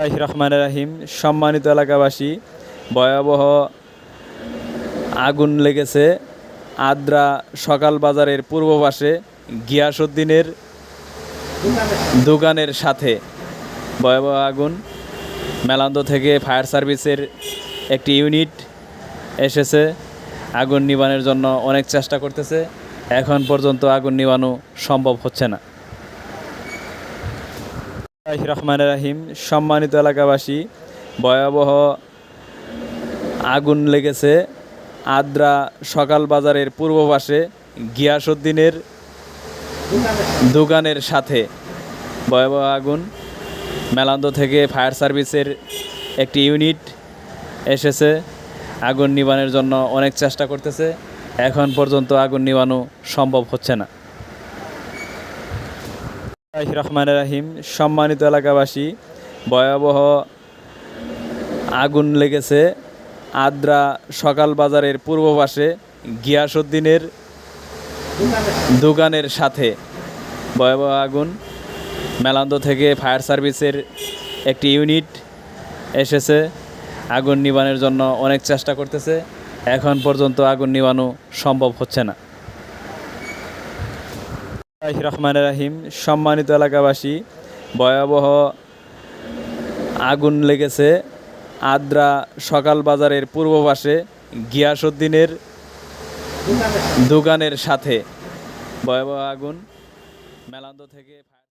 রহমান রাহিম। সম্মানিত এলাকাবাসী, ভয়াবহ আগুন লেগেছে আদ্রা সকাল বাজারের পূর্ব পাশে গিয়াসউদ্দিনের দোকানের সাথে। ভয়াবহ আগুন। মেলান্দ থেকে ফায়ার সার্ভিসের একটি ইউনিট এসেছে। আগুন নিবানোর জন্য অনেক চেষ্টা করতেছে। এখন পর্যন্ত আগুন নিবানো সম্ভব হচ্ছে না। রহমান রাহিম। সম্মানিত এলাকাবাসী, ভয়াবহ আগুন লেগেছে আদ্রা সকাল বাজারের পূর্ব পাশে গিয়াসউদ্দিনের দোকানের সাথে। ভয়াবহ আগুন। মেলান্দ থেকে ফায়ার সার্ভিসের একটি ইউনিট এসেছে। আগুন নিবানোর জন্য অনেক চেষ্টা করতেছে। এখন পর্যন্ত আগুন নিবানো সম্ভব হচ্ছে না। রহমান রাহিম। সম্মানিত এলাকাবাসী, ভয়াবহ আগুন লেগেছে আদ্রা সকাল বাজারের পূর্ব পাশে গিয়াসউদ্দিনের দোকানের সাথে। ভয়াবহ আগুন। মেলান্দ থেকে ফায়ার সার্ভিসের একটি ইউনিট এসেছে। আগুন নিবানোর জন্য অনেক চেষ্টা করতেছে। এখন পর্যন্ত আগুন নিবানো সম্ভব হচ্ছে না। রহমান রাহিম। সম্মানিত এলাকাবাসী, ভয়াবহ আগুন লেগেছে। আদ্রা সকাল বাজারের পূর্ব পাশে গিয়াসুদ্দিনের দোকানের সাথে। ভয়াবহ আগুন। মেলান্দ থেকে